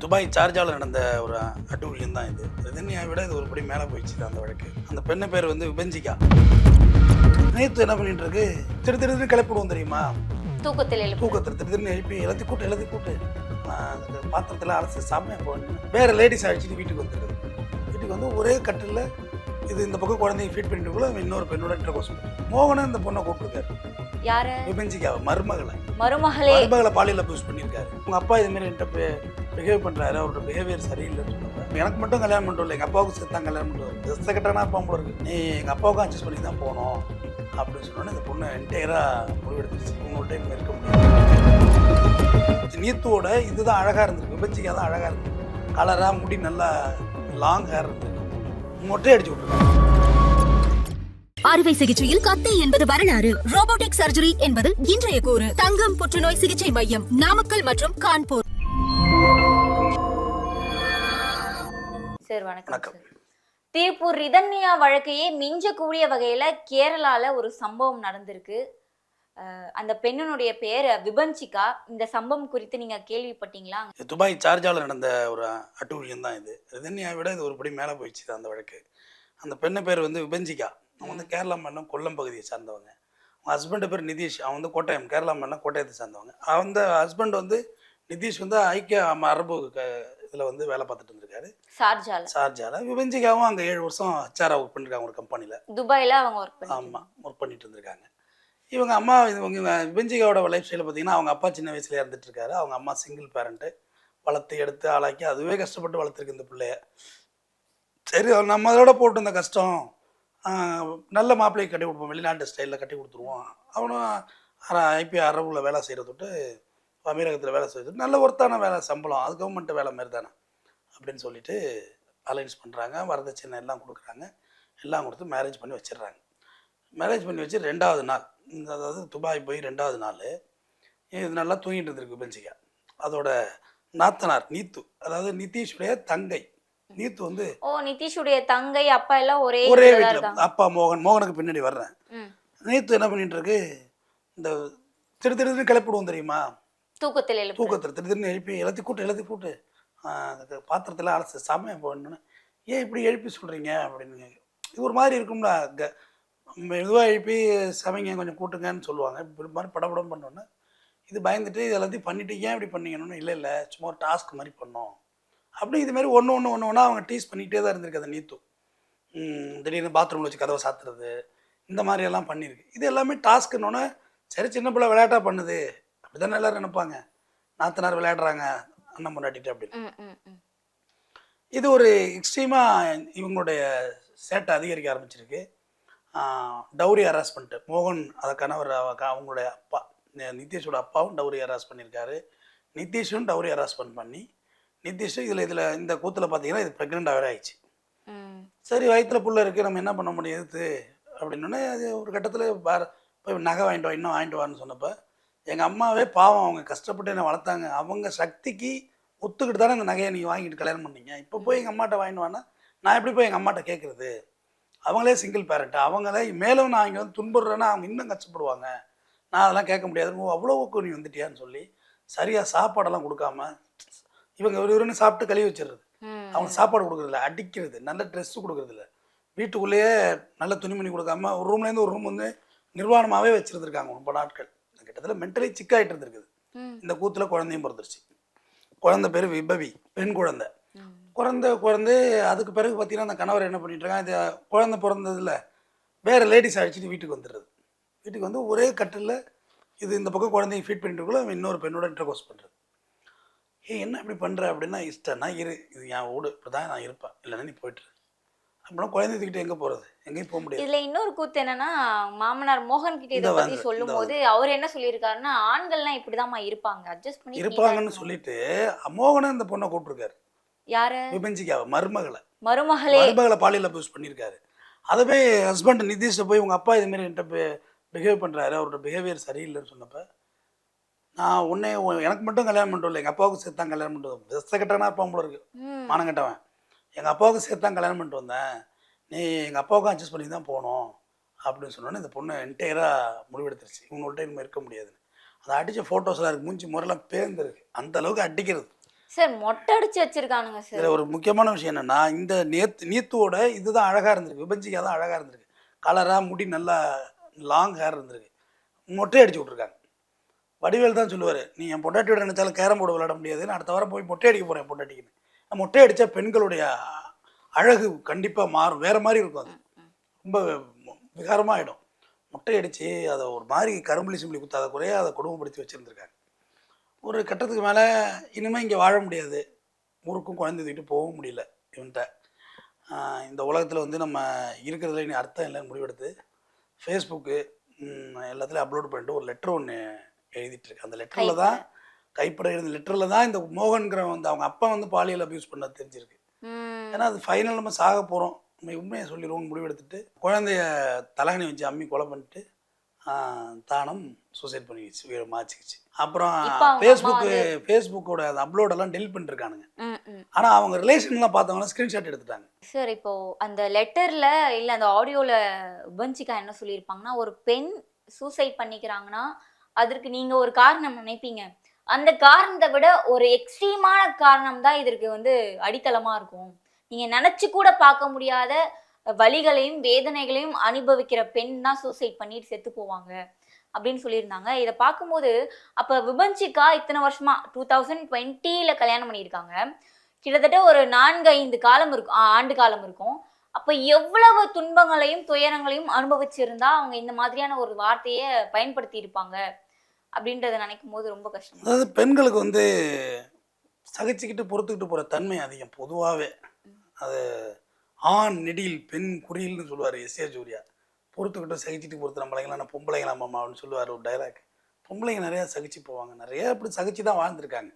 Dubai சார்ஜாவில் நடந்த ஒரு அட்டூழியம் தான் இது. ரிதன்யாவை விட இது ஒரு படி மேலே போயிடுச்சு அந்த வழக்கு. அந்த பெண்ணு பேர் வந்து விபஞ்சிகா நேற்று என்ன பண்ணிட்டு இருக்கு? திரு திரு கிளப்பிடுவோம் தெரியுமா? தூக்கத்தில் எழுப்பு. தூக்கத்தில் திரு திருன்னு எழுப்பி எழுதி கூட்டு எழுதி கூட்டு. அந்த பாத்திரத்தில் அரைச்சி சாப்பிட போகணும் வேற லேடிஸ் அழிச்சிட்டு வீட்டுக்கு வந்துருக்குது வீட்டுக்கு வந்து ஒரே கட்டில் இது இந்த பக்கம் குழந்தைய ஃபீட் அவன் இன்னொரு பெண்ணோட இன்டர்கோஸ் மோகனும் இந்த பொண்ணை கூப்பிட்டுருக்காரு. யார? மருமகளை. மருமகளே. மருமகளை பாலியல் அபியூஸ் பண்ணியிருக்காரு. உங்க அப்பா இது மாதிரி என்கிட்ட பிஹேவ் பண்றாரு. அவரோட பிஹேவியர் சரியில்லைன்னு சொல்லுவாங்க எனக்கு மட்டும் கல்யாணம் இல்லை எங்க அப்பாவுக்கு சேர்த்து தான் கல்யாணம் பண்ணிட்டு ட்ரெஸ் கட்டானா அப்பா போல இருக்கு. நீ எங்க அப்பாவுக்கும் அட்ஜஸ்ட் பண்ணி தான் போகணும். அப்படின்னு சொன்னோன்னே இந்த பொண்ணு என்டையரா முடிவெடுத்துருச்சு. உங்கள்கிட்ட இனிமே இருக்க முடியாது. நீத்துவோட இதுதான் அழகா இருந்திருக்கு. விபச்சிக்கா தான் அழகா இருந்திருக்கு. கலரா முடி நல்லா லாங் ஹேர் இருந்திருக்கு. மொட்டை அடிச்சு விட்டுருக்காங்க. அறுவை சிகிச்சையில் கத்தை என்பது வரலாறு. ரோபோட்டிக் சர்ஜரி என்பது இன்றைய கூறு. தங்கம் புற்றுநோய் சிகிச்சை மையம் நாமக்கல் மற்றும் கான்பூர். சார் வணக்கம் திருப்பூர் ரிதன்யா வழக்கையே மிஞ்சக்கூடிய வகையில கேரளால ஒரு சம்பவம் நடந்திருக்கு. அந்த பெண்ணினுடைய பேர் விபஞ்சிகா இந்த சம்பவம் குறித்து நீங்க கேள்விப்பட்டீங்களா? இது துபாய் சார்ஜாவில் நடந்த ஒரு அட்டூழியம் தான் இது. ரிதன்யாவை விட இது ஒரு படி மேலே போயிடுச்சு அந்த வழக்கு. அந்த பெண்ணு பேர் வந்து விபஞ்சிகா அவங்க வந்து கேரளா மாநிலம் கொல்லம் பகுதியை சார்ந்தவங்க. அவங்க ஹஸ்பண்ட் பேர் நிதிஷ். அவன் வந்து கோட்டயம் கேரளா மாநிலம் கோட்டயத்தை சார்ந்தவங்க. அந்த ஹஸ்பண்ட் வந்து நிதிஷ் வந்து ஐக்கிய அரபு இதில் வந்து வேலை பார்த்துட்டு இருந்திருக்காரு. ஷார்ஜால. சார்ஜாவில் விபஞ்சிகாவும் அங்கே ஏழு வருஷம் ஹச்ஆராக ஒர்க் பண்ணிருக்காங்க ஒரு கம்பெனியில் துபாயில அவங்க ஒர்க் பண்ணி ஆமாம் ஒர்க் பண்ணிட்டு இருந்திருக்காங்க. இவங்க அம்மா இவங்க விபஞ்சிகாவோட லைஃப் ஸ்டைலில் பார்த்தீங்கன்னா அவங்க அப்பா சின்ன வயசுல இறந்துட்டு இருக்காரு. அவங்க அம்மா சிங்கிள் பேரண்ட்டு வளர்த்து எடுத்து ஆளாக்கி அதுவே கஷ்டப்பட்டு வளர்த்துருக்கு இந்த பிள்ளைய. சரி நம்ம அதோட போட்டு இந்த கஷ்டம். நல்ல மாப்பிள்ளையை கட்டி கொடுப்போம். வெளிநாட்டு ஸ்டைலில் கட்டி கொடுத்துருவோம். அவனும் ஐபி அரபுல வேலை செய்கிறத விட்டு அமீரகத்தில் வேலை செய்கிறது நல்ல ஒர்த்தான வேலை சம்பளம். அது கவர்மெண்ட் வேலை மாதிரி தானே அப்படின்னு சொல்லிட்டு அலைன்ஸ் பண்ணுறாங்க வரதட்சணை எல்லாம் கொடுக்குறாங்க. எல்லாம் கொடுத்து மேரேஜ் பண்ணி வச்சிடுறாங்க. மேரேஜ் பண்ணி வச்சு ரெண்டாவது நாள் இந்த அதாவது துபாய் போய் ரெண்டாவது நாள் இது நல்லா தூங்கிட்டு இருந்திருக்கு பெஞ்சிகா அதோட நாத்தனார் நீத்து அதாவது நிதிஷுடைய தங்கை. நீத்து வந்து ஓ நிதிஷுடைய தங்கை அப்பா எல்லாம் ஒரே ஒரே வீட்டில் அப்பா மோகன் மோகனுக்கு பின்னாடி வர்றேன். நீத்து என்ன பண்ணிட்டு இருக்கு இந்த திரு திருன்னு கிளப்பிடுவோம் தெரியுமா? தூக்கத்தில் எழுப்பு தூக்கத்தில் திரு திருன்னு எழுப்பி எழுத்தி கூட்டு எழுத்தி கூட்டு பாத்திரத்தில் அலசு சமைய போடணுன்னு ஏன் இப்படி எழுப்பி சொல்கிறீங்க அப்படின்னு இது ஒரு மாதிரி இருக்கும்ல க மெதுவாக எழுப்பி சமைங்க கொஞ்சம் கூட்டுங்கன்னு சொல்லுவாங்க. இப்படி மாதிரி படபடம் பண்ணோன்னே இது பயந்துட்டு இது எல்லாத்தையும் பண்ணிட்டு ஏன் இப்படி பண்ணீங்கன்னு இல்லை இல்லை சும்மா ஒரு டாஸ்க் மாதிரி பண்ணோம். அப்படி இது மாதிரி ஒன்று ஒன்று ஒன்று ஒன்றா அவங்க டீஸ் பண்ணிக்கிட்டே தான் இருந்திருக்கு அந்த நீத்து. திடீர்னு பாத்ரூமில் வச்சு கதவை சாத்துறது இந்த மாதிரி எல்லாம் பண்ணியிருக்கு. இது எல்லாமே டாஸ்க்குன்னொன்னே சரி சின்ன பிள்ளை விளையாட்டாக பண்ணுது. அப்படி தானே எல்லோரும் நினைப்பாங்க. நாத்தனார் விளையாடுறாங்க அண்ணன் பொண்டாட்டிட்டு அப்படின்னு. இது ஒரு எக்ஸ்ட்ரீமாக இவங்களுடைய சேட்டை அதிகரிக்க ஆரம்பிச்சிருக்கு. டவுரி ஹராஸ்மெண்ட்டு மோகன் அதை கணவர் அவங்களுடைய அப்பா நிதிஷோட அப்பாவும் டவுரி ஹராஸ் பண்ணியிருக்காரு. நிதிஷும் டவுரி ஹராஸ்மெண்ட் பண்ணி நிதிஷும் இதில் இதில் இந்த கூத்தில் பார்த்தீங்கன்னா இது ப்ரெக்னெண்ட்டாக வேற ஆயிடுச்சு. சரி வயிற்றுல புள்ள இருக்குது நம்ம என்ன பண்ண முடியாது அப்படின்னோடனே அது ஒரு கட்டத்தில் வேறு போய் நகை வாங்கிட்டு வா இன்னும் வாங்கிட்டு வான்னு சொன்னப்போ எங்கள் அம்மாவே பாவம் அவங்க கஷ்டப்பட்டு என்னை வளர்த்தாங்க. அவங்க சக்திக்கு ஒத்துக்கிட்டு தானே இந்த நகையை நீங்கள் வாங்கிட்டு கல்யாணம் பண்ணீங்க. இப்போ போய் எங்கள் அம்மாட்ட வாங்கிட்டு வானா நான் எப்படி போய் எங்கள் அம்மாட்ட கேட்குறது அவங்களே சிங்கிள் பேரண்ட் அவங்களே மேலும் நான் இங்கே வந்து துன்புறேன்னா அவங்க இன்னும் கஷ்டப்படுவாங்க. நான் அதெல்லாம் கேட்க முடியாது. ஓ அவ்வளோவுக்கு நீ வந்துட்டியான்னு சொல்லி சரியாக சாப்பாடெல்லாம் கொடுக்காம இவங்க ஒரு ஒருன்னு சாப்பிட்டு கழுவி வச்சிடுறது. அவங்க சாப்பாடு கொடுக்குறதில்ல அடிக்கிறது நல்ல ட்ரெஸ்ஸு கொடுக்குறதில்ல. வீட்டுக்குள்ளேயே நல்ல துணிமணி கொடுக்காம ஒரு ரூம்லேருந்து ஒரு ரூம் வந்து நிர்வாணமாகவே வச்சுருந்துருக்காங்க ரொம்ப நாட்கள். கிட்டத்தட்ட மென்டலி சிக்காயிட்டு இருந்திருக்குது. இந்த கூத்தில் குழந்தையும் பிறந்துருச்சு. குழந்தை பேர் விபவி பெண் குழந்தை. குழந்தை குழந்தை அதுக்கு பிறகு பார்த்தீங்கன்னா அந்த கணவர் என்ன பண்ணிட்டு இருக்காங்க இது குழந்தை பிறந்ததில் வேறு லேடிஸ் அழைச்சிட்டு வீட்டுக்கு வந்துடுறது. வீட்டுக்கு வந்து ஒரே கட்டில் இது இந்த பக்கம் குழந்தைய ஃபீட் பண்ணிட்டு அவன் இன்னொரு பெண்ணோட இன்டர்கோர்ஸ் பண்ணுறது ஏய் என்ன இப்படி பண்ணுற அப்படின்னா இஷ்டம்னா இரு. இது என் வீடு இப்படி தான் நான் இருப்பேன். இல்லைன்னா நீ போயிட்டு இரு. அப்படின்னா குழந்தை தூக்கிட்டு எங்கே போகிறது எங்கேயும் போக முடியாது. இதுல இன்னொரு கூத்து என்னன்னா மாமனார் மோகன் கிட்ட இதை வந்து, சொல்லும் போது அவர் என்ன சொல்லியிருக்காருன்னா ஆண்கள்லாம் இப்படிதாம்மா இருப்பாங்க. அட்ஜஸ்ட் பண்ணி இருப்பாங்கன்னு சொல்லிட்டு மோகனும் இந்த பொண்ணை கூப்பிட்டுருக்காரு. யாரு? விபஞ்சிக்காவை மருமகளை. மருமகளே. மருமகளை பாலியல் அபியூஸ் பண்ணியிருக்காரு. அதவே ஹஸ்பண்ட் நிதிஷ்ட போய் உங்கள் அப்பா இதுமாரி என்கிட்ட பிஹேவ் பண்ணுறாரு அவரோட பிஹேவியர் சரியில்லைன்னு சொன்னப்ப நான் உன்னை உன்- எனக்கு மட்டும் கல்யாணம் பண்ணிட்டு இல்லை எங்கள் அப்பாவுக்கு சேர்த்து தான் கல்யாணம் பண்ணிட்டு வந்தேன். வெஸ்த கட்டானா அப்பா போல இருக்கு. மானம் கட்டவன். எங்கள் அப்பாவுக்கு சேர்த்து தான் கல்யாணம் பண்ணிட்டு வந்தேன். நீ எங்கள் அப்பாவுக்கும் அட்ஜஸ்ட் பண்ணி தான் போகணும் அப்படின்னு சொன்னோன்னே இந்த பொண்ணு என்டையராக முடிவெடுத்துருச்சு. இவங்கள்ட்ட இனிமேல் இருக்க முடியாதுன்னு. அதை அடித்த ஃபோட்டோஸ்லாம் இருக்குது மூஞ்சி முறையெல்லாம் பேர்ந்துருக்கு அந்த அளவுக்கு அடிக்கிறது. சார் மொட்டை அடிச்சு வச்சிருக்கானுங்க சார். இதில் ஒரு முக்கியமான விஷயம் என்னென்னா இந்த நேத்து நீத்துவோட இதுதான் அழகாக இருந்திருக்கு. விபஞ்சிகா தான் அழகாக இருந்திருக்கு கலராக முடி நல்லா லாங் ஹேர் இருந்திருக்கு. மொட்டை அடிச்சு விட்ருக்காங்க வடிவேல் தான் சொல்லுவார் நீ என் பொண்டாட்டியோட நினைச்சாலும் கேரம் போர்டு விளையாட முடியாது. நான் அடுத்த வாரம் போய் மொட்டை அடிக்க போகிறேன் பொண்டாட்டிக்குன்னு நான் மொட்டை அடித்தா பெண்களுடைய அழகு கண்டிப்பாக மாறும். வேறு மாதிரி இருக்கும் அது. ரொம்ப விகாரமாக ஆகிடும் மொட்டை அடித்து அதை ஒரு மாதிரி கரும்புலி சிம்பிளி குத்தாத குறைய அதை குடும்பப்படுத்தி வச்சுருந்துருக்காங்க. ஒரு கட்டத்துக்கு மேலே இனிமேல் இங்கே வாழ முடியாது. ஊருக்கும் குழந்தை தூக்கிட்டு போகவும் முடியல இவன்கிட்ட இந்த உலகத்தில் வந்து நம்ம இருக்கிறதுல இனி அர்த்தம் இல்லைன்னு முடிவெடுத்து ஃபேஸ்புக்கு எல்லாத்துலேயும் அப்லோட் பண்ணிட்டு ஒரு லெட்டர் ஒன்று எழுதிட்டுருக்கு அந்த லெட்டரில் தான் கைப்பட. எழுந்த லெட்டரில் தான் இந்த மோகன்கிற வந்து அவங்க அப்பா வந்து பாலியல் அபியூஸ் பண்ண தெரிஞ்சிருக்கு. ஏன்னா அது ஃபைனல் நம்ம சாக போகிறோம் நம்ம உண்மையை சொல்லிடுவோம்னு முடிவெடுத்துட்டு குழந்தைய தலகணி வச்சு அம்மி கொலை பண்ணிட்டு தானம் சூசைட் பண்ணிக்கிச்சு. வீடு மாச்சிக்கிச்சு. அப்புறம் ஃபேஸ்புக்கு ஃபேஸ்புக்கோட அந்த அப்லோடெல்லாம் டெலிட் பண்ணிருக்கானுங்க. ஆனால் அவங்க ரிலேஷன்லாம் பார்த்தவங்கன்னா ஸ்க்ரீன்ஷாட் எடுத்துட்டாங்க. சார் இப்போ அந்த லெட்டர்ல இல்ல அந்த ஆடியோல உபன்சிகா என்ன சொல்லியிருப்பாங்கன்னா ஒரு பெண் சூசைட் பண்ணிக்கிறாங்கன்னா அதற்கு நீங்க ஒரு காரணம் நினைப்பீங்க. அந்த காரணத்தை விட ஒரு எக்ஸ்ட்ரீமான காரணம் தான் இதற்கு வந்து அடித்தளமா இருக்கும். நீங்க நினைச்சு கூட பார்க்க முடியாத வழிகளையும் வேதனைகளையும் அனுபவிக்கிற பெண் தான் சூசைட் பண்ணிட்டு செத்து போவாங்க அப்படின்னு சொல்லியிருந்தாங்க. இதை பார்க்கும்போது அப்போ விபஞ்சிக்கா இத்தனை வருஷமா டூ தௌசண்ட் டுவெண்ட்டியில் கல்யாணம் பண்ணியிருக்காங்க. கிட்டத்தட்ட ஒரு நான்கு ஐந்து காலம் இருக்கும் ஆண்டு காலம் இருக்கும். அப்ப எவ்வளவு துன்பங்களையும் துயரங்களையும் அனுபவிச்சிருந்தா அவங்க இந்த மாதிரியான ஒரு வார்த்தையை பயன்படுத்தி இருப்பாங்க அப்படின்றத நினைக்கும் போது ரொம்ப கஷ்டம் அதாவது பெண்களுக்கு வந்து சகிச்சுக்கிட்டு பொறுத்துக்கிட்டு போகிற தன்மை அதிகம் பொதுவாகவே அது ஆண் நெடில் பெண் குறியில்னு சொல்லுவார் எஸ் ஏ ஜூரியா பொறுத்துக்கிட்டு சகிச்சுட்டு பொறுத்து நம்மளைங்களாம் நான் பொம்பளைங்களா மாமா அப்படின்னு சொல்லுவார் ஒரு டைலாக் பொம்பளைங்க நிறையா சகிச்சு போவாங்க. நிறைய அப்படி சகிச்சு தான் வாழ்ந்துருக்காங்க.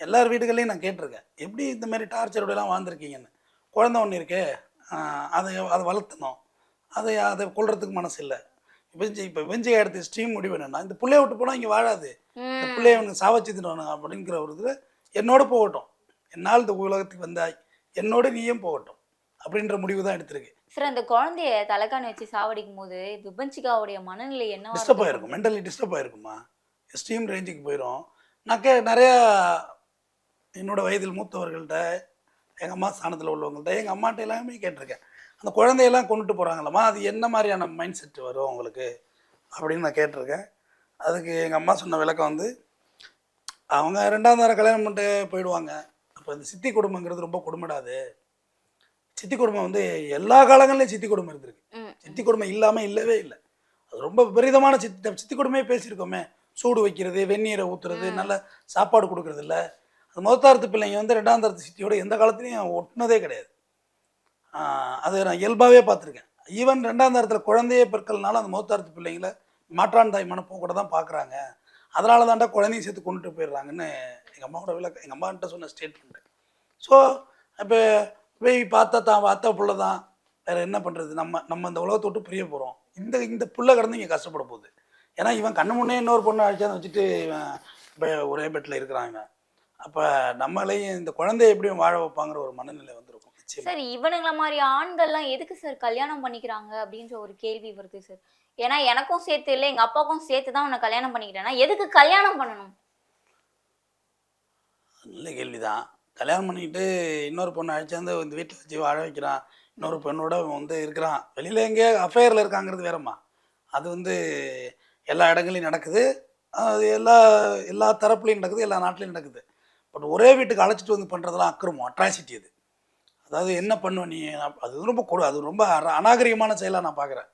எல்லார் வீடுகள்லையும் நான் கேட்டிருக்கேன். எப்படி இந்த மாதிரி டார்ச்சரோடலாம் வாழ்ந்துருக்கீங்கன்னு? குழந்தை ஒன்று இருக்கே அதை அதை வளர்த்தணும். அதை அதை கொள்றதுக்கு மனசு இல்லை விபஞ்சி இப்போ விபஞ்சி எடுத்து ஸ்ட்ரீம் முடிவு என்னன்னா இந்த பிள்ளைய விட்டு போனால் இங்கே வாழாது. இந்த பிள்ளைய அவனுக்கு சாவச்சித்துட்டு அப்படிங்கிற ஒரு இதில் என்னோட போகட்டும். என்னால் இந்த உலகத்துக்கு வந்தாய். என்னோட நீயும் போகட்டும் அப்படின்ற முடிவு தான் எடுத்திருக்கு. சார் அந்த குழந்தைய தலைக்காணி வச்சு சாவடிக்கும் போது விபஞ்சிகாவுடைய மனநிலை என்ன டிஸ்டர்ப் ஆகிருக்கும் மென்டலி டிஸ்டர்ப் ஆகிருக்குமா எஸ்டீம் ரேஞ்சுக்கு போயிடும் நான் கே நிறையா என்னோட வயதில் மூத்தவர்கள்ட்ட எங்கள் அம்மா ஸ்தானத்தில் உள்ளவங்கள்ட்ட எங்கள் அம்மாட்ட எல்லாமே கேட்டிருக்கேன். அந்த குழந்தையெல்லாம் கொண்டுட்டு போகிறாங்களம்மா அது என்ன மாதிரியான மைண்ட் செட் வரும் அவங்களுக்கு அப்படின்னு நான் கேட்டிருக்கேன். அதுக்கு எங்கள் அம்மா சொன்ன விளக்கம் வந்து அவங்க ரெண்டாவது தர கல்யாணம் பண்ணிட்டு போயிடுவாங்க. அப்போ இந்த சித்தி குடும்பங்கிறது ரொம்ப கொடுமைடாது. சித்தி குடும்பம் வந்து எல்லா காலங்கள்லையும் சித்தி குடும்பம் இருந்திருக்கு. சித்தி குடும்பம் இல்லாமல் இல்லவே இல்லை. அது ரொம்ப விபரீதமான சித்தி சித்தி குடும்பமே பேசியிருக்கோமே. சூடு வைக்கிறது வெந்நீரை ஊற்றுறது நல்ல சாப்பாடு கொடுக்கறது இல்ல அது முதத்தாரத்து பிள்ளைங்க வந்து ரெண்டாம் தரத்து சிட்டியோட எந்த காலத்துலையும் ஒட்டினதே கிடையாது. அது நான் இயல்பாகவே பார்த்துருக்கேன். ஈவன் ரெண்டாம் தரத்தில் குழந்தையே பிற்கள்னால அந்த முதத்தாரத்து பிள்ளைங்கள மாற்றான் தாய் மனப்போக்கூட தான் பார்க்குறாங்க. அதனால தான்டா குழந்தையும் சேர்த்து கொண்டுட்டு போயிடுறாங்கன்னு எங்கள் அம்மாவோட விளக்கம் எங்கள் அம்மான்ட்ட சொன்ன ஸ்டேட்மெண்ட் ஸோ இப்போ போய் பார்த்தா தான் பார்த்தா பிள்ளை தான் வேறு என்ன பண்ணுறது நம்ம நம்ம இந்த உலகத்தை விட்டு பிரிய போகிறோம் இந்த இந்த புள்ள கடந்து இங்கே கஷ்டப்பட போகுது. ஏன்னா இவன் கண்ணு முன்னே இன்னொரு பொண்ணு அழைச்சாந்து வச்சுட்டு இவன் இப்போ ஒரே பெட்டில் இருக்கிறான் இவன். அப்போ நம்மளையும் இந்த குழந்தைய எப்படியும் வாழ வைப்பாங்கிற ஒரு மனநிலை வந்திருக்கும். சார் இவனுங்கள மாதிரி ஆண்கள்லாம் எதுக்கு சார் கல்யாணம் பண்ணிக்கிறாங்க அப்படின்ற ஒரு கேள்வி வருது சார். ஏன்னா எனக்கும் சேர்த்து இல்லை எங்க அப்பாவுக்கும் சேர்த்து தான் உன்னை கல்யாணம் பண்ணிக்கிறேன்னா எதுக்கு கல்யாணம் பண்ணணும்? நல்ல கேள்விதான். கல்யாணம் பண்ணிக்கிட்டு இன்னொரு பொண்ணை அழைச்சாந்து இந்த வீட்டில் வச்சு வாழ வைக்கிறான். இன்னொரு பெண்ணோட வந்து இருக்கிறான். வெளியில் எங்கேயோ அஃபேரில் இருக்காங்கிறது வேறம்மா. அது வந்து எல்லா இடங்களையும் நடக்குது. அது எல்லா எல்லா தரப்புலையும் நடக்குது எல்லா நாட்டிலையும் நடக்குது. பட் ஒரே வீட்டுக்கு அழைச்சிட்டு வந்து பண்ணுறதெல்லாம் அக்கிரமம் அட்ராசிட்டி அது. அதாவது என்ன பண்ணுவ நீ? அது ரொம்ப கொடு அது ரொம்ப அநாகரிகமான செயலாக நான் பார்க்குறேன்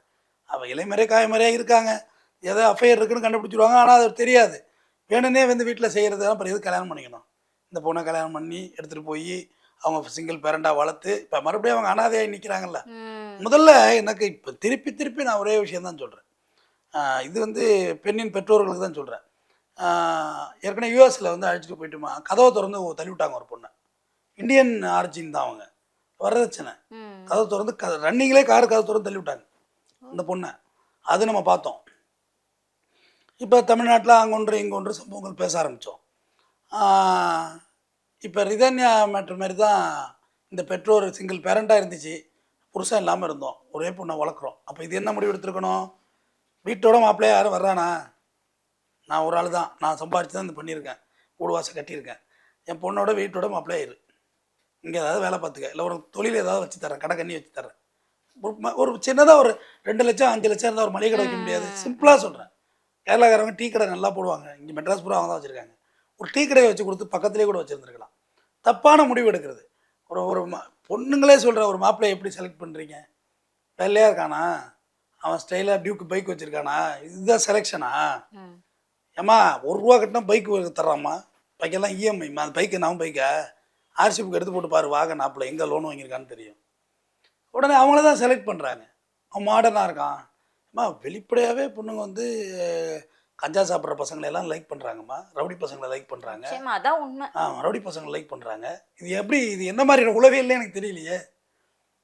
அவள் இலைமறைய காயமறையா இருக்காங்க. ஏதோ அஃபையர் இருக்குன்னு கண்டுபிடிச்சிருவாங்க. ஆனால் அது தெரியாது. வேணும்னே வந்து வீட்டில் செய்கிறது அப்புறம் எது கல்யாணம் பண்ணிக்கணும். இந்த பொண்ணை கல்யாணம் பண்ணி எடுத்துகிட்டு போய் அவங்க சிங்கிள் பேரண்டாக வளர்த்து இப்போ மறுபடியும் அவங்க அனாதையாகி நிற்கிறாங்கல்ல முதல்ல எனக்கு இப்போ திருப்பி திருப்பி நான் ஒரே விஷயம் தான் சொல்கிறேன் இது வந்து பெண்ணின் பெற்றோர்களுக்கு தான் சொல்கிறேன் ஏற்கனவே யூஎஸில் வந்து அழைச்சிட்டு போயிட்டுமா? கதவை திறந்து தள்ளி விட்டாங்க ஒரு பொண்ணை. இந்தியன் ஆர்ஜின் தான் அவங்க. வரதட்சணை. கதவு திறந்து க ரன்னிங்லேயே கார் கதவு திறந்து தள்ளி விட்டாங்க அந்த பொண்ணை. அது நம்ம பார்த்தோம். இப்போ தமிழ்நாட்டில் அங்கொன்று இங்கொன்று சம்பவங்கள் பேச ஆரம்பித்தோம் இப்போ ரிதன்யா மேட்ரு மாதிரி தான் இந்த பெற்றோர் சிங்கிள் பேரண்ட்டாக இருந்துச்சு. புருஷன் இல்லாமல் இருந்தோம். ஒரே பொண்ணை வளர்க்குறோம். அப்போ இது என்ன முடிவு எடுத்திருக்கணும்? வீட்டோட மாப்பிள்ளைய யாரும் வர்றானா? நான் ஒரு ஆள் தான். நான் சம்பாரிச்சு தான் இது பண்ணியிருக்கேன். வீடு வாசல் கட்டியிருக்கேன். என் பொண்ணோட வீட்டோட மாப்பிள்ளை இரு. இங்கே ஏதாவது வேலை பார்த்துக்க. இல்லை ஒரு தொழில் ஏதாவது வச்சு தரேன் கடை கண்ணி வச்சு தரேன் ஒரு சின்னதாக ஒரு ரெண்டு லட்சம் அஞ்சு லட்சம் இருந்தால் ஒரு மளிகை கடை வைக்க முடியாது. சிம்பிளாக சொல்கிறேன் கேரளாக்காரங்க டீ கடை நல்லா போடுவாங்க. இங்கே மெட்ராஸ் பூரா அவங்க தான் வச்சுருக்காங்க. ஒரு டீ கடையை வச்சு கொடுத்து பக்கத்துலேயே கூட வச்சுருந்துருக்கலாம். தப்பான முடிவு எடுக்கிறது. ஒரு ஒரு பொண்ணுங்களே சொல்கிற ஒரு மாப்பிள்ளையை எப்படி செலக்ட் பண்ணுறீங்க வெள்ளையாக இருக்கானா? அவன் ஸ்டைலாக டியூக்கு பைக் வச்சுருக்கானா? இதுதான் செலெக்ஷனா. ஏம்மா ஒரு ரூபா கட்டினா பைக் தர்றாம்மா? பைக்கெல்லாம் இஎம்ஐம்மா அந்த பைக்கு நான் பைக்கா ஆர்சி புக் எடுத்து போட்டு பாரு வாங்க நாப்பில் எங்கே லோன் வாங்கியிருக்கான்னு தெரியும். உடனே அவங்கள தான் செலக்ட் பண்ணுறாங்க அவன் மாடர்னாக இருக்கான். அம்மா வெளிப்படையாகவே பொண்ணுங்க வந்து கஞ்சா சாப்பிட்ற பசங்களை எல்லாம் லைக் பண்ணுறாங்கம்மா ரவுடி பசங்களை லைக் பண்ணுறாங்க நிச்சயமா அதான் உண்மை. ஆ ரவுடி பசங்களை லைக் பண்ணுறாங்க இது எப்படி இது என்ன மாதிரி உளவியல்னு எனக்கு தெரியலையே.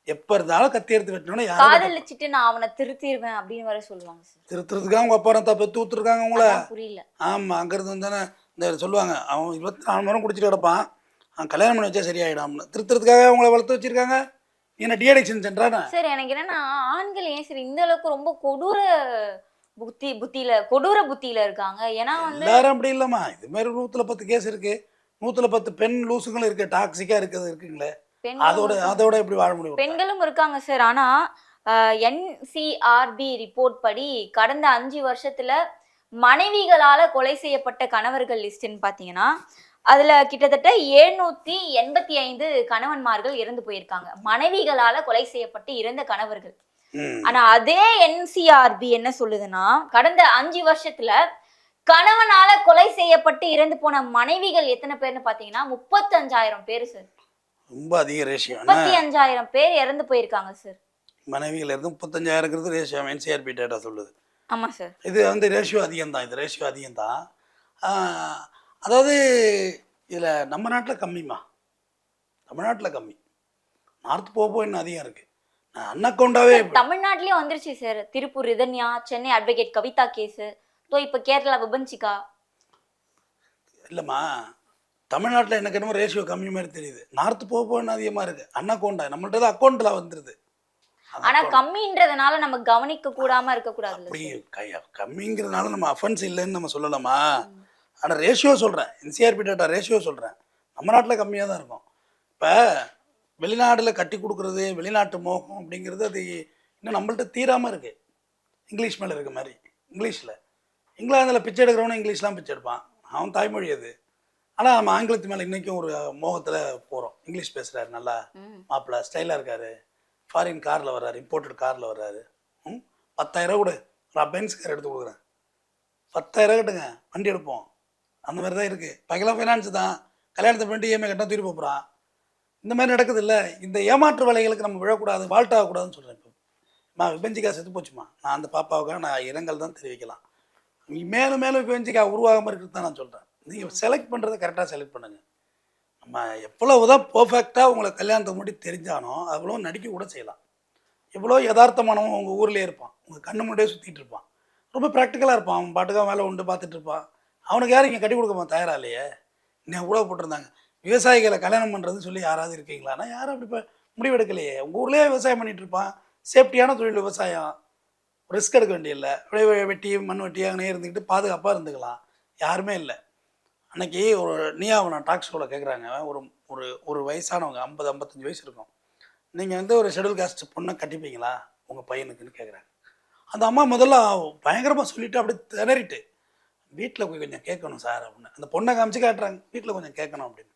எப்போ இருந்தாலும் கத்தி எடுத்து யாரும் காதலிச்சிட்டு நான் அவனை திருத்திடுவேன் அப்படின்னு வர சொல்லுவாங்க சார். திருத்துறதுக்காக அவங்க அப்பா தப்ப தூத்துருக்காங்க உங்களை. புரியல. ஆமாம் அங்கேருந்து வந்தானே இந்த சொல்லுவாங்க அவன் இருபத்தி நாலு மரம் குடிச்சிட்டு கிடப்பான். அவன் கல்யாணம் பண்ணி வச்சா சரியாயிடாம்னு. திருத்துறதுக்காக அவங்கள வளர்த்து வச்சிருக்காங்க. என்ன டிஎடிக்ஷன் சென்றானே? சார் எனக்கு என்னன்னா ஆண்கள் ஏன் சார் இந்த அளவுக்கு ரொம்ப கொடூர புத்தி புத்தியில கொடூர புத்தியில இருக்காங்க? ஏன்னா வந்து எல்லாரும் அப்படி இல்லைம்மா. இது மாதிரி நூற்றுல பத்து கேஸ் இருக்கு. நூற்றுல பத்து பெண் லூசுங்களும் இருக்கு. டாக்ஸிக்காக இருக்கிறது இருக்குங்களே. அதோட அதோட எப்படி வாழ முடியும்? பெண்களும் இருக்காங்க சார் ஆனா என்சிஆர்பி ரிப்போர்ட் படி கடந்த அஞ்சு வருஷத்துல மனைவிகளால கொலை செய்யப்பட்ட கணவர்கள் லிஸ்ட்னு பாத்தீங்கன்னா அதுல கிட்டத்தட்ட எழுநூத்தி எண்பத்தி ஐந்து கணவன்மார்கள் இறந்து போயிருக்காங்க. மனைவிகளால கொலை செய்யப்பட்டு இறந்த கணவர்கள். ஆனா அதே என்சிஆர்பி என்ன சொல்லுதுன்னா கடந்த அஞ்சு வருஷத்துல கணவனால கொலை செய்யப்பட்டு இறந்து போன மனைவிகள் எத்தனை பேர்னு பாத்தீங்கன்னா முப்பத்தஞ்சாயிரம் பேர் சார் ரொம்ப அதிக ரேஷியோ முப்பத்தி அஞ்சாயிரம் பேர் இறந்து போயிருக்காங்க சார் மனைவிகள் இருந்து முப்பத்தஞ்சாயிரங்கிறது ரேஷியோ என்சிஆர்பி டேட்டா சொல்லுது. ஆமா சார் இது வந்து ரேஷியோ அதிகம் தான் இது ரேஷியோ அதிகம் தான் அதாவது இதில் நம்ம நாட்டில் கம்மிம்மா. தமிழ்நாட்டில் கம்மி. நார்த் போக போக இன்னும் அதிகம் இருக்குது நான் அன்னக்கவுண்டாவே தமிழ்நாட்டிலயும் வந்துருச்சு sir Tiruppur Ridhanya Chennai advocate Kavitha case தோ இப்ப கேரளா விபஞ்சிகா இல்லைம்மா. தமிழ்நாட்டில் எனக்கு என்னமோ ரேஷியோ கம்மி மாதிரி தெரியுது. நார்த் போக போக இன்னும் அதிகமாக இருக்குது அன்னக்கவுண்டா நம்மள்ட்ட தான் அக்கௌண்ட்டில் வந்துடுது ஆனா. கம்மின்றதுனால நம்ம கவனிக்க கூடாம இருக்க கூடாதுல்ல அப்படி சார். கை- கம்மிங்கிறதுனால நம்ம அஃபென்ஸ் இல்லைன்னு நம்ம சொல்லலாமா? ஆனால் ரேஷியோ சொல்கிறேன் என்சிஆர்பி டேட்டா ரேஷியோ சொல்கிறேன் நம்ம நாட்டில் கம்மியாக தான் இருக்கும். இப்போ வெளிநாட்டில் கட்டி கொடுக்குறது வெளிநாட்டு மோகம் அப்படிங்கிறது அது இன்னும் நம்மள்ட்ட தீராமல் இருக்குது இங்கிலீஷ் மேலே இருக்க மாதிரி. இங்கிலீஷில் இங்கிலாந்தில் பிச்சை எடுக்கிறவனும் இங்கிலீஷ்லாம் பிச்சை எடுப்பான். அவன் தாய்மொழி அது. ஆனால் நம்ம ஆங்கிலத்து மேலே இன்றைக்கும் ஒரு மோகத்தில் போகிறோம் இங்கிலீஷ் பேசுகிறாரு நல்லா ம். மாப்பிள்ளை ஸ்டைலாக இருக்காரு. ஃபாரின் காரில் வர்றாரு இம்போர்ட்டட் காரில் வர்றாரு. ம்? பத்தாயிரம் கொடு. நான் பென்ஸ் கார் எடுத்து கொடுக்குறேன். பத்தாயிரம் கட்டுங்க. வண்டி எடுப்போம். அந்த மாதிரி தான் இருக்குது பைக்கெல்லாம் ஃபைனான்ஸ் தான். கல்யாணத்தை பண்ணிட்டு இஎம்ஐ கட்டினா தூக்கி போகிறான் இந்த மாதிரி நடக்குது இல்லை இந்த ஏமாற்று வேலைகளுக்கு நம்ம விழக்கூடாது வால்ட் ஆகக்கூடாதுன்னு சொல்கிறேன் இப்போ. நான் விபஞ்சிக்கா செத்து போச்சுமா நான் அந்த பாப்பாவுக்காக நான் இரங்கல் தான் தெரிவிக்கலாம். மேலும் மேலும் விபஞ்சிக்கா உருவாகாமல் இருக்கிறது தான் நான் சொல்கிறேன் நீங்கள் செலக்ட் பண்ணுறதை கரெக்டாக செலக்ட் பண்ணுங்கள் நம்ம எவ்வளவு தான் பர்ஃபெக்டாக உங்களை கல்யாணத்தை முன்னாடி தெரிஞ்சானோ அவ்வளோ நடிக்க கூட செய்யலாம். எவ்வளோ யதார்த்தமானவன் உங்கள் ஊர்லேயே இருப்பான். உங்கள் கண்ணு முன்னாடியே சுற்றிட்டு இருப்பான். ரொம்ப ப்ராக்டிக்கலாக இருப்பான். அவன் பாட்டுக்காக வேலை உண்டு பார்த்துட்டு இருப்பான். அவனுக்கு யாரும் இங்கே கட்டி கொடுக்க தயாரா இல்லையே? இன்னும் கூட போட்டிருந்தாங்க. விவசாயிகளை கல்யாணம் பண்ணுறதுன்னு சொல்லி யாராவது இருக்கீங்களான்னா யாரும் அப்படி இப்போ முடிவெடுக்கலையே. உங்கள் ஊர்லேயே விவசாயம் பண்ணிகிட்டு இருப்பான். சேஃப்டியான தொழில் விவசாயம். ரிஸ்க் எடுக்க வேண்டியதில்லை. அப்படியே வெட்டி மண் வெட்டி அங்கே இருந்துக்கிட்டு பாதுகாப்பாக இருந்துக்கலாம். யாருமே இல்லை. அன்னைக்கு ஒரு நீயாவை நான் டாக் ஷோவில் கேட்குறாங்க ஒரு ஒரு ஒரு வயசானவங்க ஐம்பது ஐம்பத்தஞ்சு வயசு இருக்கும். நீங்கள் வந்து ஒரு ஷெடியூல் காஸ்ட் பொண்ணை கட்டிப்பீங்களா? உங்கள் பையனுக்குன்னு கேட்குறாங்க அந்த அம்மா முதல்ல பயங்கரமாக சொல்லிட்டு அப்படியே திணறிட்டு வீட்டில் போய் கொஞ்சம் கேட்கணும் சார் அப்படின்னு. அந்த பொண்ணை காமிச்சு காட்டுறாங்க. வீட்டில் கொஞ்சம் கேட்கணும் அப்படின்னு.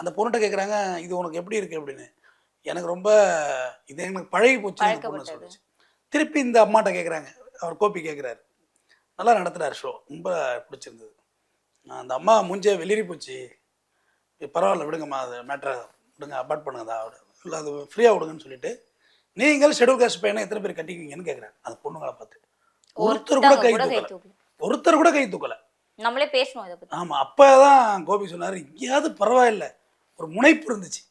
அந்த பொண்ணுகிட்ட கேட்குறாங்க இது உனக்கு எப்படி இருக்குது அப்படின்னு. எனக்கு ரொம்ப இது எனக்கு பழகி போச்சு அந்த பொண்ணு. சொல்லுச்சு. திருப்பி இந்த அம்மாட்ட கேட்குறாங்க அவர் கோப்பி கேட்குறாரு நல்லா நடத்துகிறார் ஷோ ரொம்ப பிடிச்சிருந்தது. அந்த அம்மா மூஞ்சே வெளிரி போச்சு. "ஏய், பரவாயில்ல விடுங்கம்மா அது மேட்ரை விடுங்க அபார்ட் பண்ணுங்கதா அவர். இல்லை அது ஃப்ரீயாக விடுங்கன்னு சொல்லிட்டு நீங்கள் ஷெடியூல் காஸ்ட் பையனை எத்தனை பேர் கட்டிக்குவீங்கன்னு கேட்குறாங்க அந்த பொண்ணுங்களை பார்த்து. ஒருத்தர் கூட கை தூக்கல. ஒருத்தர் கூட கை தூக்கல. நம்மளே பேசணும் இதை ஆமாம் அப்போ தான் கோபி சொன்னார் எங்கேயாவது பரவாயில்ல ஒரு முனைப்பு இருந்துச்சு.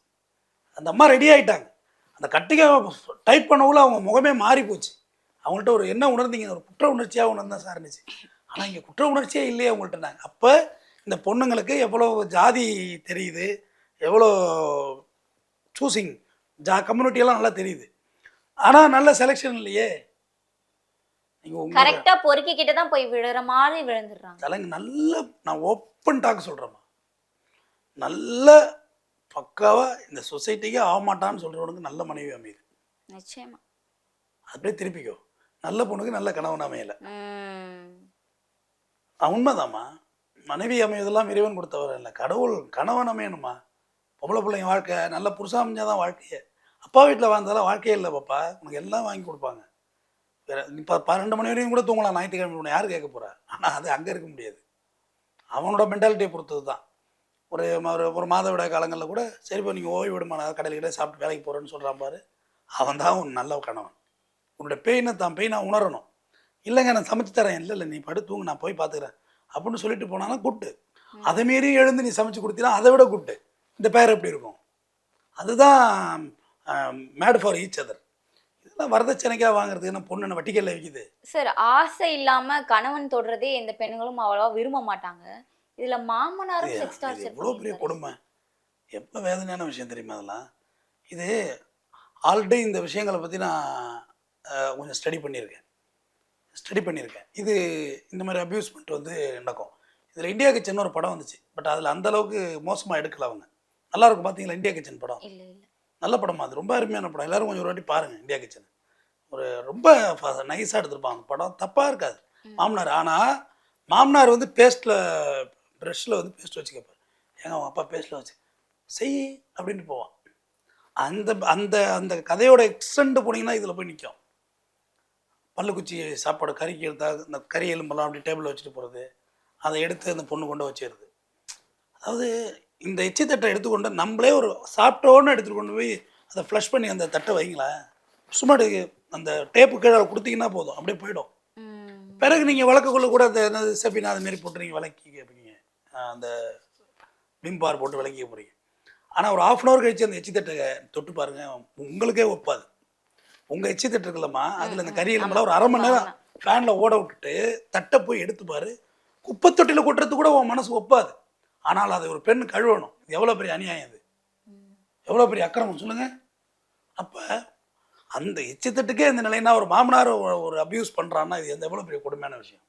அந்த அம்மா ரெடி ஆயிட்டாங்க. அந்த கட்டிக்க டைப் பண்ணக்குள்ள அவங்க முகமே மாறி போச்சு அவங்கள்ட்ட ஒரு என்ன உணர்ந்தீங்க ஒரு குற்ற உணர்ச்சியாக உணர்ந்தா சார் இருந்துச்சு ஆனால் இங்கே குற்ற உணர்ச்சியே இல்லையே அவங்கள்ட்டனாங்க அப்போ இந்த பொண்ணுங்களுக்கு எவ்வளோ ஜாதி தெரியுது எவ்வளோ சூசிங் ஜா கம்யூனிட்டியெல்லாம் நல்லா தெரியுது. ஆனால் நல்ல செலெக்ஷன் இல்லையே. கரெக்டா பொறுக்கி கிட்ட தான் போய் விழுற மாதிரி விழுந்துடுறாங்க. தலைங்க நல்ல நான் ஓப்பன் டாக் சொல்கிறேம்மா நல்ல பக்காவாக இந்த சொசைட்டிக்கே ஆக மாட்டான்னு சொல்கிறவனுக்கு நல்ல மனைவி அமையுது. நிச்சயமா. அப்படியே திருப்பிக்கோ. நல்ல பொண்ணுக்கு நல்ல கணவன் அமையலை. உண்மைதாம்மா. மனைவி அமைவதெல்லாம் இறைவன் கொடுத்தவர் இல்லை கடவுள் கணவன் அமையணுமா பொம்பளை பிள்ளைங்க வாழ்க்கை நல்ல புருஷன் அமைஞ்சாதான் வாழ்க்கையே. அப்பா வீட்டில் வாழ்ந்தாலும் வாழ்க்கையே இல்லை பாப்பா. உனக்கு எல்லாம் வாங்கி கொடுப்பாங்க. வேற இப்போ பன்னெண்டு மணி வரைக்கும் கூட தூங்கலாம். ஞாயிற்றுக்கிழமை உன்னை யார் கேட்க போகிறா ஆனால் அது அங்கே இருக்க முடியாது. அவனோட மென்டாலிட்டியை பொறுத்தது தான் ஒரு ஒரு ஒரு மாதவிட காலங்களில் கூட சரி இப்போ நீங்கள் ஓய்வு விடுமான நான் கடையில் கிட்ட சாப்பிட்டு வேலைக்கு போகிறேன்னு சொல்கிறான் பாரு. அவன் தான் உன் நல்ல கணவன். உன்னோட பெயினை தான் பெயினை உணரணும். இல்லைங்க நான் சமைச்சு தரேன். இல்லை இல்லை நீ படு தூங்கு நான் போய் பார்த்துக்கிறேன் அப்படின்னு சொல்லிட்டு போனாலும் குட்டு அதை மீறி எழுந்து நீ சமைச்சு கொடுத்தீனா அதை விட குட்டு இந்த பேர் எப்படி இருக்கும்? அதுதான் மேட் ஃபார் ஈச் அதர் இதெல்லாம் வரதட்சணைக்காக வாங்குறது. என்ன பொண்ணு என்ன வட்டிக்கல்ல விற்கிது சார் ஆசை இல்லாம கணவன் தொடுறதே எந்த பெண்களும் அவ்வளவா விரும்ப மாட்டாங்க. இதுல மாமனாரும் செக்ஸ் டார்ச்சர் எவ்வளோ பெரிய கொடுமை. எவ்வளோ வேதனையான விஷயம் தெரியுமா அதெல்லாம்? இது ஆல்ரெடி இந்த விஷயங்களை பற்றி நான் கொஞ்சம் ஸ்டடி பண்ணியிருக்கேன். ஸ்டடி பண்ணியிருக்கேன். இது இந்த மாதிரி அப்யூஸ்மெண்ட் வந்து நடக்கும். இதில் இந்தியா கிச்சன் ஒரு படம் வந்துச்சு. பட் அதில் அந்த அளவுக்கு மோசமாக எடுக்கல அவங்க. நல்லா இருக்கும் பார்த்தீங்களா இந்தியா கிச்சன் படம்? நல்ல படமா அது. ரொம்ப அருமையான படம். எல்லாரும் கொஞ்சம் ஒரு வாட்டி பாருங்கள் இந்தியா கிச்சன் ஒரு ரொம்ப நைஸாக எடுத்திருப்பாங்க. அந்த படம் தப்பாக இருக்காது. மாமனார். ஆனால் மாமனார் வந்து பேஸ்ட்டில் ப்ரெஷ்ஷில் வந்து பேஸ்ட் வச்சு கேட்பார் ஏங்க அவன் அப்பா பேஸ்ட்டில் வச்சு செய் அப்படின்ட்டு போவான். அந்த அந்த அந்த கதையோட எக்ஸ்டெண்ட் போனீங்கன்னா இதில் போய் நிற்கும் பல்லுக்குச்சி சாப்பாடு கறிக்கு எடுத்தா இந்த கறி எலும்பெல்லாம் அப்படி டேபிளில் வச்சுட்டு போகிறது அதை எடுத்து அந்த பொண்ணு கொண்டு வச்சிருது. அதாவது இந்த எச்சி தட்டை எடுத்துக்கொண்டு நம்மளே ஒரு சாப்பிட்டோன்னு எடுத்துட்டு கொண்டு போய் அதை ஃப்ளஷ் பண்ணி அந்த தட்டை வைங்களேன். சும்மா அந்த டேப்பு கீழே கொடுத்தீங்கன்னா போதும் அப்படியே போயிடும். பிறகு நீங்கள் விளக்கக்குள்ள கூட அந்த என்னது செப்பினா அது மாரி போட்டு நீங்கள் விளக்கி கேட்பீங்க அந்த விம்பார் போட்டு விளக்கிக்க போகிறீங்க ஆனால் ஒரு ஆஃப் அன் ஹவர் கழிச்சு அந்த எச்சி தட்டை தொட்டு பாருங்க உங்களுக்கே ஒப்பாது. உங்கள் எச்சி தட்டு இருக்குல்லம்மா. அதில் அந்த கறி ஒரு அரை மணி நேரம் ஃபேனில் ஓட விட்டுட்டு தட்டை போய் எடுத்து பாரு. குப்பை தொட்டியில் கொட்டுறது கூட உன் மனசு ஒப்பாது. ஆனால் அதை ஒரு பெண் கழுவணும். இது எவ்வளோ பெரிய அநியாயம் இது. ம். எவ்வளோ பெரிய அக்கிரமம் சொல்லுங்க. அப்போ அந்த எச்சத்தட்டுக்கே இந்த நிலைனா ஒரு மாமனார் ஒரு- அபியூஸ் பண்ணுறான்னா இது எந்த எவ்வளோ பெரிய கொடுமையான விஷயம்?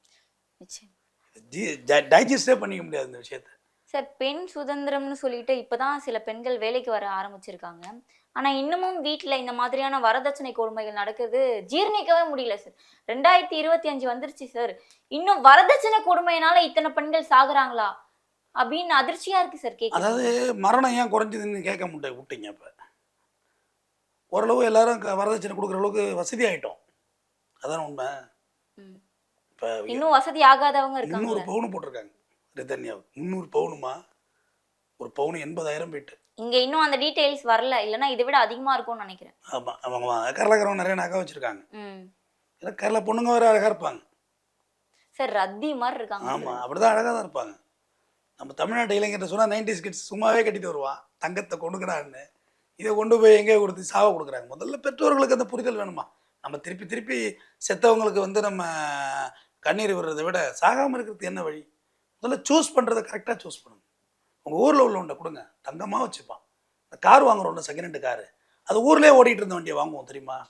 டைஜஸ்டே பண்ணிக்க முடியாது இந்த விஷயத்த. சார் பெண் சுதந்திரம்னு சொல்லிட்டு இப்பதான் சில பெண்கள் வேலைக்கு வர ஆரம்பிச்சிருக்காங்க. ஆனா இன்னமும் வீட்ல இந்த மாதிரியான வரதட்சணை கொடுமைகள் நடக்குது. ஜீர்ணிக்கவே முடியல சார் ரெண்டாயிரத்தி இருபத்தி அஞ்சு வந்துருச்சு சார் இன்னும் வரதட்சணை கொடுமையினால இத்தனை பெண்கள் சாகுறாங்களா? அப்படின்னு அதிர்ச்சியா இருக்கு சார் கேட்க அதாவது மரணம் ஏன் குறைஞ்சதுன்னு கேட்க முட்டை விட்டீங்க இப்போ ஓரளவு எல்லாரும் வரதட்சணை கொடுக்குற அளவுக்கு வசதி ஆயிட்டோம் அதான் உண்மை. இப்போ இன்னும் வசதி ஆகாதவங்க இருக்காங்க முந்நூறு பவுனு போட்டிருக்காங்க ரிதன்யாவுக்கு முந்நூறு பவுனுமா? ஒரு பவுன் எண்பதாயிரம் போயிட்டு. இங்க இன்னும் அந்த டீடைல்ஸ் வரல. இல்லைன்னா இதை விட அதிகமா இருக்கும்னு நினைக்கிறேன். ஆமாம் அவங்க கேரளாக்காரவங்க நிறைய நகை வச்சுருக்காங்க. ஏன்னா கேரளா பொண்ணுங்க வேறு அழகாக இருப்பாங்க. சார் ரத்தி மாதிரி இருக்காங்க. ஆமாம் அப்படி தான் அழகாக தான் இருப்பாங்க. நம்ம தமிழ்நாட்டு இளைஞர்கிட்ட சொன்னால் நைன்டிஸ் கிட்ஸ் சும்மாவே கட்டிட்டு வருவான் தங்கத்தை கொடுக்குறான்னு. இதை கொண்டு போய் எங்கேயோ கொடுத்து சாவ கொடுக்குறாங்க. முதல்ல பெற்றோர்களுக்கு அந்த புரிதல் வேணுமா? நம்ம திருப்பி திருப்பி செத்தவங்களுக்கு வந்து நம்ம கண்ணீர் விடுறதை விட சாகாமல் இருக்கிறதுக்கு என்ன வழி? முதல்ல சூஸ் பண்ணுறதை கரெக்டாக சூஸ் பண்ணுங்க உங்கள் ஊரில் உள்ளவன்ட்ட கொடுங்க. தங்கமாக வச்சுப்பான். இந்த கார் வாங்குறோம்ல செகண்ட் ஹேண்டு காரு. அது ஊர்லேயே ஓடிட்டு இருந்த வண்டியை வாங்குவோம் தெரியுமா?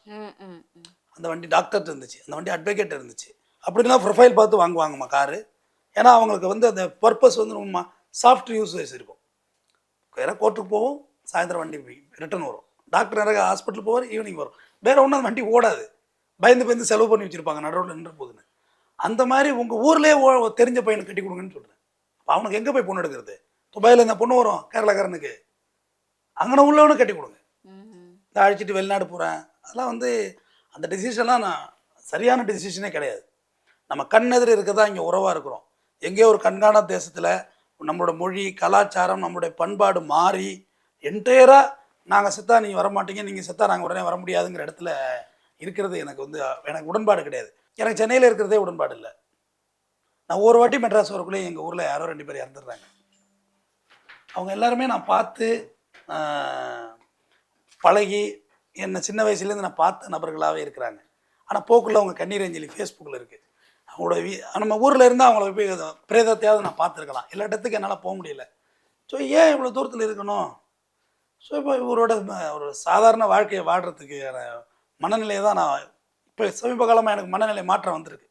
அந்த வண்டி டாக்டர்கிட்ட இருந்துச்சு. அந்த வண்டி அட்வொகேட் இருந்துச்சு. அப்படிலாம் ப்ரொஃபைல் பார்த்து வாங்குவாங்கம்மா காரு. ஏன்னா அவங்களுக்கு வந்து அந்த பர்பஸ் வந்து நம்ம சாஃப்ட் யூசேஜ் இருக்கும். வேற கோர்ட்டுக்கு போவோம் சாயந்தரம் வண்டி ரிட்டர்ன் வரும். டாக்டர் நிறைய ஹாஸ்பிட்டல் போவார் ஈவினிங் வரும். வேற ஒன்றும் அந்த வண்டி ஓடாது. பயந்து பயந்து செலவு பண்ணி வச்சிருப்பாங்க நடுவில் நின்று போகுதுன்னு. அந்த மாதிரி உங்கள் ஊர்லேயே ஓ- தெரிஞ்ச பையனை கட்டி கொடுங்கன்னு சொல்கிறேன் அவனுக்கு எங்கே போய் பொண்ணு எடுக்கிறது? துபாயில் இந்த பொண்ணு வரும் கேரளாக்காரனுக்கு. அங்கன உள்ளவனு கட்டி கொடுங்க. இந்த அழைச்சிட்டு வெளிநாடு போகிறேன் அதெல்லாம் வந்து அந்த டெசிஷன்லாம் நான் சரியான டெசிஷனே கிடையாது. நம்ம கண் எதிர இருக்க தான் இங்கே உறவாக இருக்கிறோம். எங்கேயோ ஒரு கண்காணா தேசத்தில் நம்மளோட மொழி கலாச்சாரம் நம்மளுடைய பண்பாடு மாறி என்டையராக நாங்கள் செத்தா நீங்கள் வர மாட்டீங்க நீங்கள் செத்தா நாங்கள் உடனே வர முடியாதுங்கிற இடத்துல இருக்கிறது எனக்கு வந்து எனக்கு உடன்பாடு கிடையாது. எனக்கு சென்னையில் இருக்கிறதே உடன்பாடு இல்லை. நான் ஒரு வாட்டி மெட்ராஸ் வரக்குள்ளே எங்கள் ஊரில் யாரோ ரெண்டு பேர் இறந்துடுறாங்க. அவங்க எல்லாருமே நான் பார்த்து பழகி என்னை சின்ன வயசுலேருந்து நான் பார்த்த நபர்களாகவே இருக்கிறாங்க. ஆனால் போக்குள்ள அவங்க கண்ணீர் அஞ்சலி ஃபேஸ்புக்கில் இருக்குது அவங்களோட வீ நம்ம ஊரில் இருந்தால் அவங்கள போய் பிரேதத்தையாவது நான் பார்த்துருக்கலாம். எல்லா இடத்துக்கு என்னால் போக முடியல. ஸோ ஏன் இவ்வளோ தூரத்தில் இருக்கணும்? ஸோ இப்போ இவரோட ஒரு சாதாரண வாழ்க்கையை வாழ்கிறதுக்கான மனநிலையை தான் நான் இப்போ சமீப காலமாக எனக்கு மனநிலை மாற்றம் வந்திருக்கு.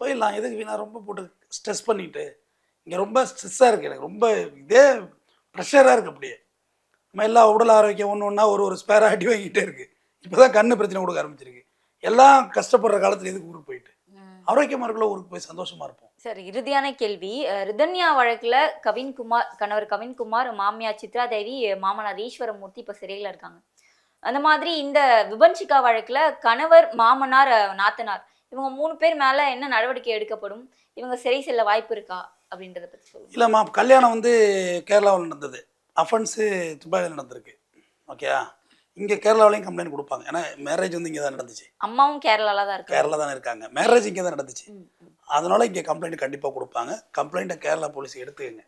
போயிடலாம். எதுக்கு வீணா ரொம்ப போட்டு ஸ்ட்ரெஸ் பண்ணிட்டு? இங்கே ரொம்ப ஸ்ட்ரெஸ்ஸாக இருக்குது எனக்கு ரொம்ப இதே ப்ரெஷராக இருக்குது அப்படியே. நம்ம எல்லா உடல் ஆரோக்கியம் ஒன்று ஒன்றா ஒரு ஒரு ஸ்பேராக அடி வாங்கிட்டே இருக்குது இப்போ தான் கண்ணு பிரச்சனை கொடுக்க ஆரம்பிச்சிருக்கு. எல்லாம் கஷ்டப்படுற காலத்தில் எதுக்கு ஊருக்கு போயிட்டு? ஆரோக்கியமாக இருக்கல ஊருக்கு போய் சந்தோஷமாக இருப்போம். சார் இறுதியான கேள்வி. ரிதன்யா வழக்குல கவின்குமார் கணவர் கவின்குமார் மாமியார் சித்ரா தேவி மாமனார் ஈஸ்வரமூர்த்தி இப்ப சிறையில இருக்காங்க. அந்த மாதிரி இந்த விபன்சிகா வழக்குல கணவர் மாமனார் நாத்தனார் இவங்க மூணு பேர் மேல என்ன நடவடிக்கை எடுக்கப்படும்? இவங்க சிறை செல்ல வாய்ப்பு இருக்கா? அப்படின்றத பத்தி சொல்லுங்க. இல்லைம்மா கல்யாணம் வந்து கேரளாவில் நடந்தது. அஃபென்ஸு துபாயில் நடந்திருக்கு. ஓகேயா இங்கே கேரளாவிலையும் கம்ப்ளைண்ட் கொடுப்பாங்க. ஏன்னா மேரேஜ் வந்து இங்கே தான் நடந்துச்சு. அம்மாவும் கேரளால தான் இருக்காங்க. கேரளா தானே இருக்காங்க. மேரேஜ் இங்கே தான் நடந்துச்சு. அதனால இங்கே கம்ப்ளைண்ட் கண்டிப்பாக கொடுப்பாங்க. கம்ப்ளைண்ட்டை கேரளா போலீஸ் எடுத்துக்கங்க.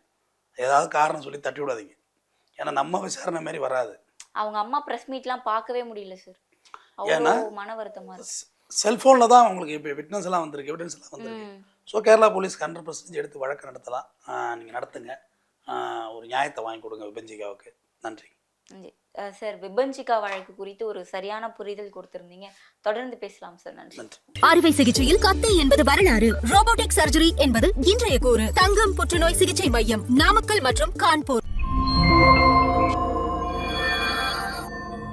ஏதாவது காரணம் சொல்லி தட்டி விடாதீங்க. ஏன்னா நம்ம விசாரணை மாதிரி வராது. அவங்க அம்மா பிரஸ் மீட்லாம் பார்க்கவே முடியல சார் ஏன்னா? மன வருத்தமா இருக்கு. செல்ஃபோனில் தான் உங்களுக்கு இப்போ விட்னஸ் எல்லாம் வந்திருக்கு. எவிடன்ஸ் எல்லாம் வந்திருக்கு. So Kerala police hundred percentage எடுத்து வழக்கு நடத்தலாம். நீங்கள் நடத்துங்க. ஒரு நியாயத்தை வாங்கி கொடுங்க விபஞ்சிகாவுக்கு. நன்றி. சார் விபஞ்சிகா வழக்கு குறித்து ஒரு சரியான புரிதல் கொடுத்திருந்தீங்க. தொடர்ந்து பேசலாம் சார். நன்றி. நன்றி. அறுவை சிகிச்சையில் கத்தை என்பது வரலாறு. ரோபோட்டிக் சர்ஜரி என்பது இன்றைய கூறு. தங்கம் புற்றுநோய் சிகிச்சை மையம் நாமக்கல் மற்றும் கான்பூர்.